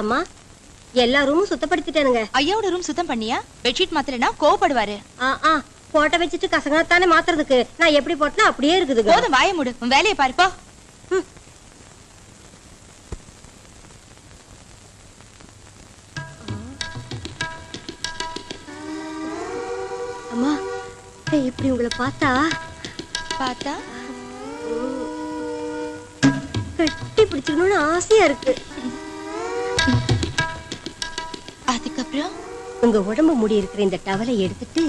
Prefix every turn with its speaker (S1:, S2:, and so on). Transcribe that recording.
S1: அம்மா எல்லா ரூமும் சுத்தப்படுத்திட்டேனுங்க.
S2: ஐயாவோட ரூம் சுத்தம் பண்ணியா? பெட்ஷீட் மாத்தலனா கோவப்படுவாரு.
S1: ஆ போட்ட வச்சுட்டு கசங்கத்தானே மாத்துறதுக்கு. நான் எப்படி போட்டனா அப்படியே இருக்குதுங்க.
S2: போதும் வாய மூடு. உன் வேலையை பாருப்பா
S1: அம்மா இப்படி உங்களை பார்த்தா?
S2: பார்த்தா?
S1: கட்டி பிடிச்சுக்கணும்னு ஆசையா இருக்கு. உங்க உடம்பு முடி இருக்கிற இந்த டவலை எடுத்துட்டு